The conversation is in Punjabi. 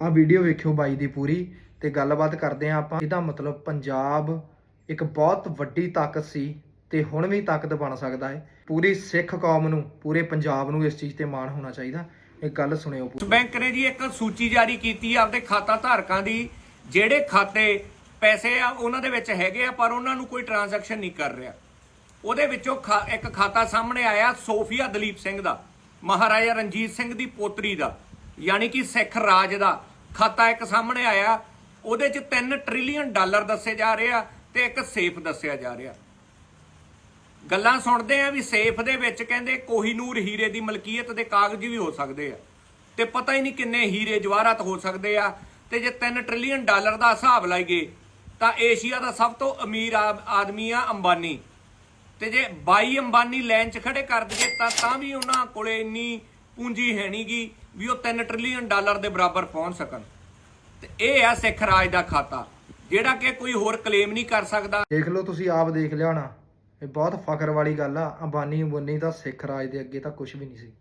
ਆ ਵੀਡੀਓ ਵੇਖਿਓ ਬਾਈ ਦੀ ਪੂਰੀ ਤੇ ਗੱਲਬਾਤ ਕਰਦੇ ਆ ਆਪਾਂ। ਇਹਦਾ ਮਤਲਬ ਪੰਜਾਬ ਇੱਕ ਬਹੁਤ ਵੱਡੀ ਤਾਕਤ ਸੀ ਤੇ ਹੁਣ ਵੀ ਤਾਕਤ ਬਣ ਸਕਦਾ ਹੈ। ਪੂਰੀ ਸਿੱਖ ਕੌਮ ਨੂੰ, ਪੂਰੇ ਪੰਜਾਬ ਨੂੰ ਇਸ ਚੀਜ਼ ਤੇ ਮਾਣ ਹੋਣਾ ਚਾਹੀਦਾ। ਇਹ ਗੱਲ ਸੁਣਿਓ ਬੈਂਕ ਨੇ ਜੀ ਇੱਕ ਸੂਚੀ ਜਾਰੀ ਕੀਤੀ ਆ ਆਪਦੇ ਖਾਤਾ ਧਾਰਕਾਂ ਦੀ, ਜਿਹੜੇ ਖਾਤੇ ਪੈਸੇ ਆ ਉਹਨਾਂ ਦੇ ਵਿੱਚ ਹੈਗੇ ਆ, ਪਰ ਉਹਨਾਂ ਨੂੰ ਕੋਈ ਟ੍ਰਾਂਜੈਕਸ਼ਨ ਨਹੀਂ ਕਰ ਰਿਹਾ। ਉਹਦੇ ਵਿੱਚੋਂ ਇੱਕ ਖਾਤਾ ਸਾਹਮਣੇ ਆਇਆ ਸੋਫੀਆ ਦਲੀਪ ਸਿੰਘ ਦਾ, ਮਹਾਰਾਜਾ ਰਣਜੀਤ ਸਿੰਘ ਦੀ ਪੋਤਰੀ ਦਾ। ਯਾਨੀ ਕਿ ਸਿੱਖ ਰਾਜ ਦਾ ਖਾਤਾ ਇੱਕ ਸਾਹਮਣੇ ਆਇਆ, ਉਹਦੇ 'ਚ 3 ਟ੍ਰਿਲੀਅਨ ਡਾਲਰ ਦੱਸੇ ਜਾ ਰਹੇ ਆ ਤੇ ਇੱਕ ਸੇਫ ਦੱਸਿਆ ਜਾ ਰਿਹਾ। ਗੱਲਾਂ ਸੁਣਦੇ ਆ ਵੀ ਸੇਫ ਦੇ ਵਿੱਚ ਕਹਿੰਦੇ ਕੋਹੀਨੂਰ ਹੀਰੇ ਦੀ ਮਲਕੀਅਤ ਦੇ ਕਾਗਜ਼ ਵੀ ਹੋ ਸਕਦੇ ਆ। ਤੇ ਪਤਾ ਹੀ ਨਹੀਂ ਕਿੰਨੇ ਹੀਰੇ ਜਵਾਹਰਾਤ ਹੋ ਸਕਦੇ ਆ, ਤੇ ਜੇ 3 ਟ੍ਰਿਲੀਅਨ ਡਾਲਰ ਦਾ ਹਿਸਾਬ ਲਾਈਏ, ਤਾਂ ਏਸ਼ੀਆ ਦਾ ਸਭ ਤੋਂ ਅਮੀਰ ਆ- ਆਦਮੀ ਆ ਅੰਬਾਨੀ। ਤੇ ਜੇ 22 ਅੰਬਾਨੀ ਲਾਈਨ 'ਚ ਖੜੇ ਕਰ ਦਈਏ, ਤਾਂ ਤਾਂ ਵੀ ਉਹਨਾਂ ਕੋਲੇ ਇੰਨੀ ਪੂੰਜੀ ਹੈ ਨਹੀਂਗੀ ਵੀ ਉਹ 3 ਟ੍ਰਿਲੀਅਨ ਡਾਲਰ ਦੇ ਬਰਾਬਰ ਪਹੁੰਚ ਸਕਣ। ਤੇ ਇਹ ਆ ਸਿੱਖ ਰਾਜ ਦਾ ਖਾਤਾ, ਜਿਹੜਾ ਕਿ ਕੋਈ ਹੋਰ ਕਲੇਮ ਨਹੀਂ ਕਰ ਸਕਦਾ। ਦੇਖ ਲਓ, ਤੁਸੀਂ ਆਪ ਦੇਖ ਲਿਆ ਹੋਣਾ। ਇਹ ਬਹੁਤ ਫਖਰ ਵਾਲੀ ਗੱਲ ਆ। ਅੰਬਾਨੀ ਅੰਬੁਨੀ ਤਾਂ ਸਿੱਖ ਰਾਜ ਦੇ ਅੱਗੇ ਤਾਂ ਕੁਝ ਵੀ ਨਹੀਂ ਸੀ।